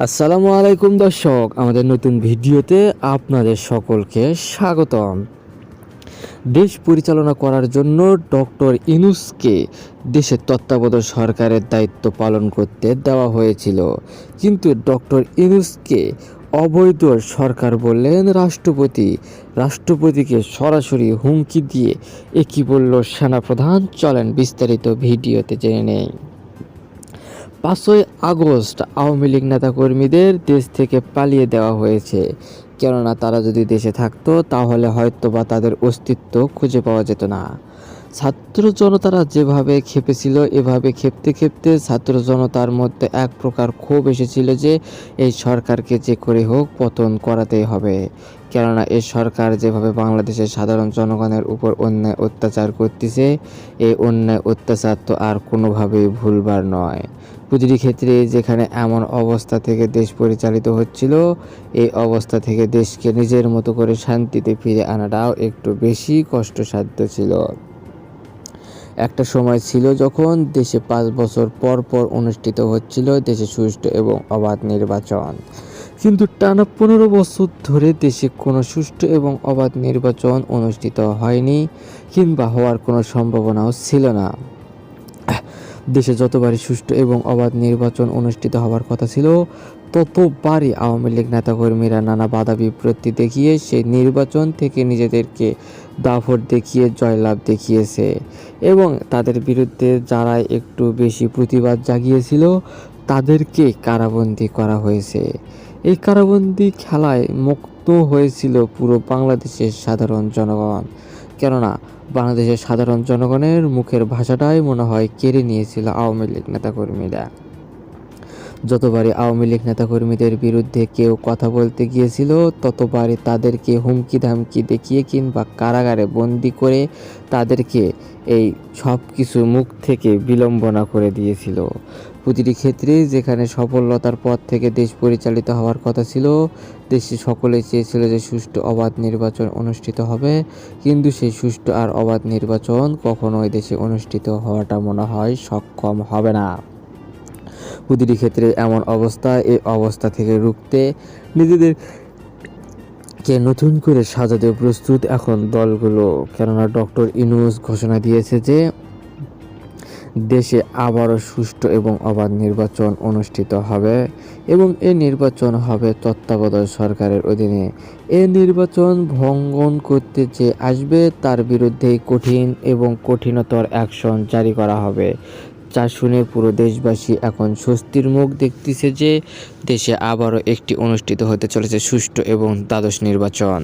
আসসালামু আলাইকুম দর্শক, আমাদের নতুন ভিডিওতে আপনাদের সকলকে স্বাগতম। দেশ পরিচালনা করার জন্য ডক্টর ইনুসকে দেশের তত্ত্বাবধায়ক সরকারের দায়িত্ব পালন করতে দেওয়া হয়েছিল। কিন্তু ডক্টর ইনুসকে অবৈধ সরকার বললেন রাষ্ট্রপতি। রাষ্ট্রপতিকে সরাসরি হুমকি দিয়ে একই বলল, সেনাপ্রধান, চলেন বিস্তারিত ভিডিওতে জেনে নেই। পাঁচই আগস্ট আওয়ামী লীগ নেতাকর্মীদের দেশ থেকে পালিয়ে দেওয়া হয়েছে। কেননা তারা যদি দেশে থাকতো, তাহলে হয়তো বা তাদের অস্তিত্ব খুঁজে পাওয়া যেত না। ছাত্র জনতারা যেভাবে খেপেছিল, এভাবে খেপতে খেপতে ছাত্র জনতার মধ্যে এক প্রকার ক্ষোভ এসেছিল যে, এই সরকারকে যে করে হোক পতন করাতেই হবে। কেননা এই সরকার যেভাবে বাংলাদেশের সাধারণ জনগণের উপর অন্যায় অত্যাচার করতেছে এই অন্যায় অত্যাচার তো আর কোনোভাবেই ভুলবার নয়। প্রতিটি ক্ষেত্রে যেখানে এমন অবস্থা থেকে দেশ পরিচালিত হচ্ছিল, এই অবস্থা থেকে দেশকে নিজের মতো করে শান্তিতে ফিরে আনাটাও একটু বেশি কষ্টসাধ্য ছিল। একটা সময় ছিল যখন দেশে পাঁচ বছর পর পর অনুষ্ঠিত হচ্ছিল দেশে সুষ্ঠু এবং অবাধ নির্বাচন। কিন্তু টানা পনেরো বছর ধরে দেশে কোনো সুষ্ঠু এবং অবাধ নির্বাচন অনুষ্ঠিত হয়নি কিংবা হওয়ার কোনো সম্ভাবনাও ছিল না। দেশে যতবারই সুষ্ঠু এবং অবাধ নির্বাচন অনুষ্ঠিত হওয়ার কথা ছিল, ততবারই আওয়ামী লীগ নেতাকর্মীরা নানা বাধা বিপত্তি দেখিয়ে সেই নির্বাচন থেকে নিজেদেরকে দাফট দেখিয়ে জয়লাভ দেখিয়েছে এবং তাদের বিরুদ্ধে যারা একটু বেশি প্রতিবাদ জাগিয়েছিল, তাদেরকে কারাবন্দী করা হয়েছে। এই কারাবন্দি খেলায় মুক্ত হয়েছিল পুরো বাংলাদেশের সাধারণ জনগণ। কেননা, বাংলাদেশের সাধারণ জনগণের মুখের ভাষাটাই মনে হয় কেড়ে নিয়েছিল আওয়ামী লীগ নেতাকর্মীরা। যতবারই আওয়ামী লীগ নেতাকর্মীদের বিরুদ্ধে কেউ কথা বলতে গিয়েছিল, ততবারই তাদেরকে হুমকি ধামকি দেখিয়ে কিংবা কারাগারে বন্দি করে তাদেরকে এই সব কিছু মুখ থেকে বিলম্বনা করে দিয়েছিল। প্রতিটি ক্ষেত্রে যেখানে সফলতার পথ থেকে দেশ পরিচালিত হওয়ার কথা ছিল দেশে সকলে চেয়েছিল যে সুষ্ঠু অবাধ নির্বাচন অনুষ্ঠিত হবে। কিন্তু সেই সুষ্ঠু আর অবাধ নির্বাচন কখনোই দেশে অনুষ্ঠিত হওয়াটা মনে হয় সক্ষম হবে না। প্রতিটি ক্ষেত্রে এমন অবস্থা এই অবস্থা থেকে রুখতে নিজেদের কে নতুন করে সাজাতে প্রস্তুত এখন দলগুলো। কেননা ডক্টর ইনুস ঘোষণা দিয়েছে যে দেশে আবারও সুষ্ঠু এবং অবাধ নির্বাচন অনুষ্ঠিত হবে এবং এ নির্বাচন হবে তত্ত্বাবধায়ক সরকারের অধীনে। এ নির্বাচন ভঙ্গন করতে যে আসবে তার বিরুদ্ধে কঠিন এবং কঠিনতর অ্যাকশন জারি করা হবে। যা শুনে পুরো দেশবাসী এখন স্বস্তির মুখ দেখতেছে যে দেশে আবারও একটি অনুষ্ঠিত হতে চলেছে সুষ্ঠু এবং দ্বাদশ নির্বাচন।